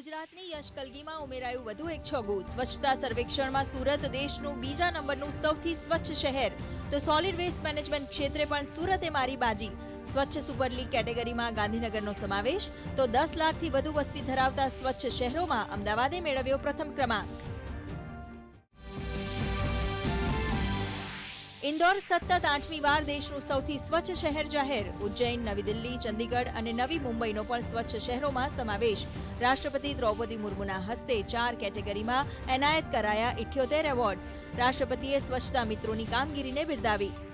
ગુજરાતની યશકલગીમાં ઉમેરાયું વધુ એક છોગું સ્વચ્છતા સર્વેક્ષણમાં સુરત દેશનું બીજા નંબરનું સૌથી સ્વચ્છ શહેર. તો સોલિડ વેસ્ટ મેનેજમેન્ટ ક્ષેત્રે પણ સુરતે મારી બાજી. સ્વચ્છ સુપર લીગ કેટેગરીમાં ગાંધીનગરનો સમાવેશ. તો દસ લાખથી વધુ વસ્તી ધરાવતા સ્વચ્છ શહેરોમાં અમદાવાદે મેળવ્યો પ્રથમ ક્રમાંક. ઇન્દોર સતત આઠમી વાર દેશનું સૌથી સ્વચ્છ શહેર જાહેર. ઉજ્જૈન, નવી દિલ્હી, ચંદીગઢ અને નવી મુંબઈનો પણ સ્વચ્છ શહેરોમાં સમાવેશ. રાષ્ટ્રપતિ દ્રૌપદી મુર્મુના હસ્તે ચાર કેટેગરીમાં એનાયત કરાયા ઇઠ્યોતેર એવોર્ડ્સ. રાષ્ટ્રપતિએ સ્વચ્છતા મિત્રોની કામગીરીને બિરદાવી.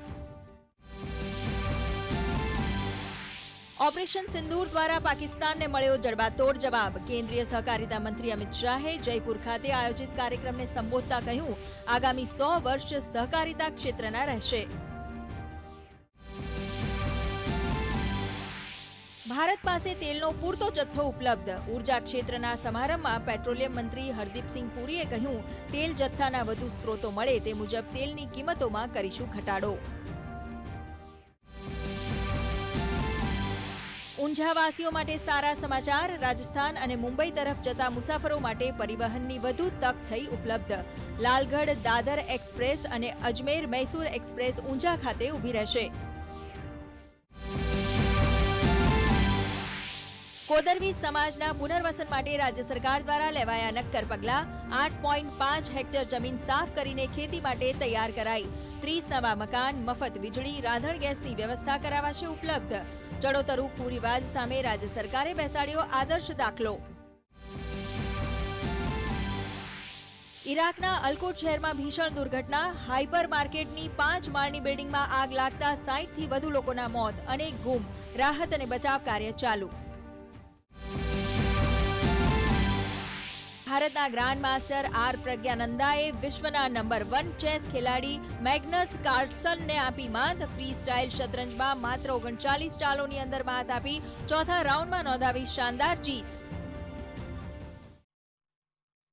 ઓપરેશન સિંદૂર દ્વારા પાકિસ્તાનને મળ્યો જડબાતોડ જવાબ. કેન્દ્રીય સહકારિતા મંત્રી અમિત શાહે જયપુર ખાતે આયોજિત કાર્યક્રમને સંબોધતા કહ્યું, આગામી સો વર્ષ સહકારિતા ક્ષેત્રના રહેશે. ભારત પાસે તેલનો પૂરતો જથ્થો ઉપલબ્ધ. ઊર્જા ક્ષેત્રના સમારંભમાં પેટ્રોલિયમ મંત્રી હરદીપસિંહ પુરીએ કહ્યું, તેલ જથ્થાના વધુ સ્ત્રોતો મળે તે મુજબ તેલની કિંમતોમાં કરીશું ઘટાડો. ઊંઝાવાસીઓ માટે સારા સમાચાર, રાજસ્થાન અને મુંબઈ તરફ જતા મુસાફરો માટે પરિવહનની વધુ તક થઈ ઉપલબ્ધ. લાલગઢ દાદર એક્સપ્રેસ અને અજમેર મૈસૂર એક્સપ્રેસ ઊંઝા ખાતે ઊભી રહેશે. કોદરવી સમાજના પુનર્વસન માટે રાજ્ય સરકાર દ્વારા લેવાયા નક્કર પગલાં. આઠ પોઈન્ટ પાંચ હેક્ટર જમીન સાફ કરીને ખેતી માટે તૈયાર કરાઈ. ત્રીસ નવા મકાન, મફત વીજળી, રાંધણ ગેસની વ્યવસ્થા કરાવાશે ઉપલબ્ધ. ચડોતરુ કુરિવાજ સામે રાજ્ય સરકારે બેસાડ્યો આદર્શ દાખલો. ઇરાકના અલકોટ શહેરમાં ભીષણ દુર્ઘટના. હાઇપર માર્કેટની પાંચ માળની બિલ્ડિંગમાં આગ લાગતા સાઈઠથી વધુ લોકોના મોત અનેક ગુમ. રાહત અને બચાવ કાર્ય ચાલુ. ભારતના ગ્રાન્ડ માસ્ટર આર પ્રજ્ઞાનંદાએ વિશ્વના નંબર વન ચેસ ખેલાડી મેગ્નસ કાર્લસનને આપી માત ફ્રી સ્ટાઇલ શતરંજમાં માત્ર ઓગણચાલીસ ચાલોની અંદર માત આપી ચોથા રાઉન્ડમાં નોંધાવી શાનદાર જીત.